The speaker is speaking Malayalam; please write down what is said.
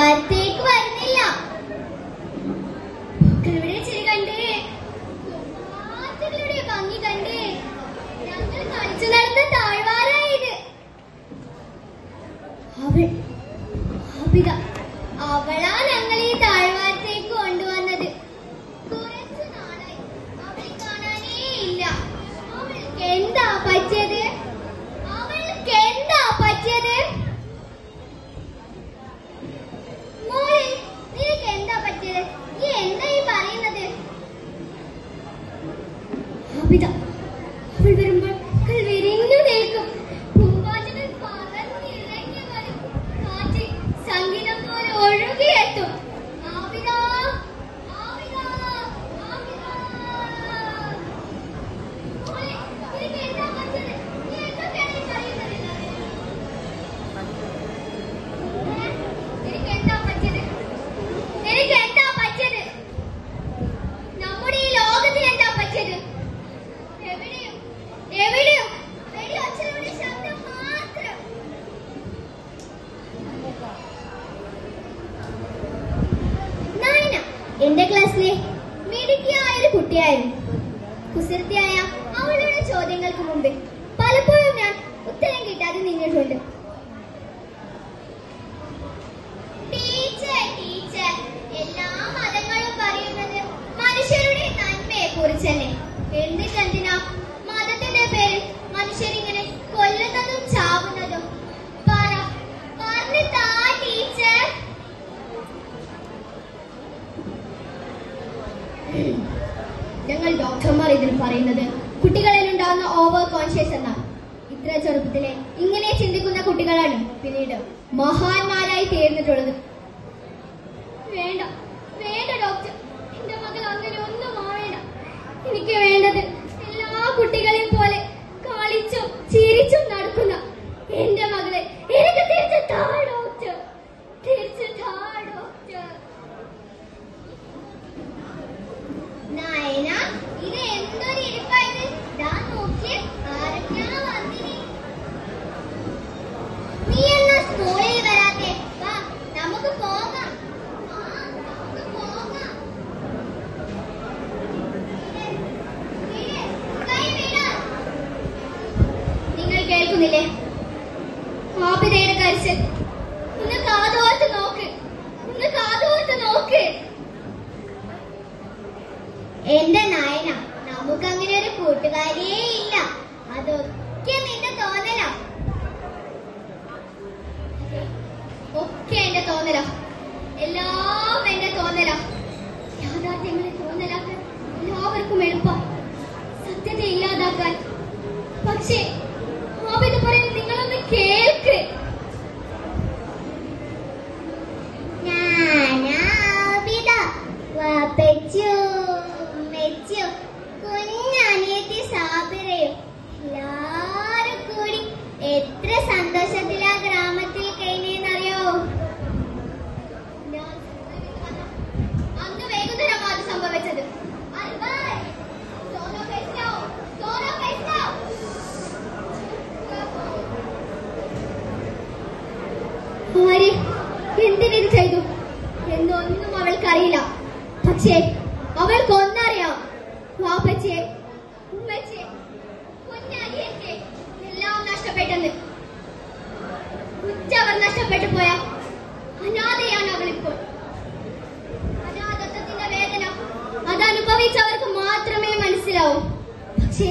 But കവിത അവൾ വരുമ്പോൾ വിരിഞ്ഞു നിൽക്കും. പൂമ്പാറ്റകൾ പറന്നിറങ്ങി വരും. കാറ്റിൽ സംഗീതം പോലെ ഒഴുകിയെത്തും. മിടുക്കിയായ കുസൃതിയായ അവളുടെ ചോദ്യങ്ങൾക്ക് മുമ്പേ പലപ്പോഴും ഞാൻ ഉത്തരം കിട്ടാതെ നിന്നിട്ടുണ്ട്. ടീച്ചർ ടീച്ചർ എല്ലാ മതങ്ങളും പറയുന്നത് മനുഷ്യരുടെ മതത്തിന്റെ പേരിൽ പറ ടീച്ചർ. ഞങ്ങൾ ഡോക്ടർമാർ ഇതിൽ പറയുന്നത് കുട്ടികളിൽ ഉണ്ടാകുന്ന ഓവർ കോൺഷ്യസ് എന്നാണ് ഇത്ര ചെറുപ്പത്തിലെ ഇങ്ങനെ ചിന്തിക്കുന്ന കുട്ടികളാണ് പിന്നീട് മഹാന്മാരായി തീർന്നിട്ടുള്ളത്. വേണ്ട വേണ്ട ഡോക്ടർ. എന്റെ മകൾ അങ്ങനെ ഒന്നും കേൾക്കുന്നില്ലേ ആപിതയുടെ കരച്ചിൽ ഒന്ന് കാതോർത്ത് നോക്ക്. ഒന്ന് കാതോർത്ത് നോക്ക്. എന്റെ നായന നമുക്കങ്ങനെ ഒരു കൂട്ടുകാരിയേ ഇല്ല. അതൊക്കെ നിന്റെ തോന്നലാ. ഒക്കെ എന്റെ തോന്നലാ. എല്ലാം എന്റെ തോന്നലാ. യാഥാർത്ഥ്യങ്ങളെ തോന്നലാക്കാൻ എല്ലാവർക്കും എളുപ്പം. സത്യത്തെ ഇല്ലാതാക്കാൻ. പക്ഷേ എന്തിനിത് ചെയ്തു. എന്നൊന്നും അവൾക്കറിയില്ല പക്ഷേ അവൾക്കൊന്നറിയാം വാപ്പച്ചയെ ഉമ്മച്ചയെ കുഞ്ഞനിയത്തെ എല്ലാം നഷ്ടപ്പെട്ടെന്ന്. ഉച്ചവർ നഷ്ടപ്പെട്ടു പോയ അനാഥയാണ് അവളിപ്പോൾ. അനാഥത്വത്തിന്റെ വേദന അതനുഭവിച്ചവർക്ക് മാത്രമേ മനസ്സിലാവൂ. പക്ഷേ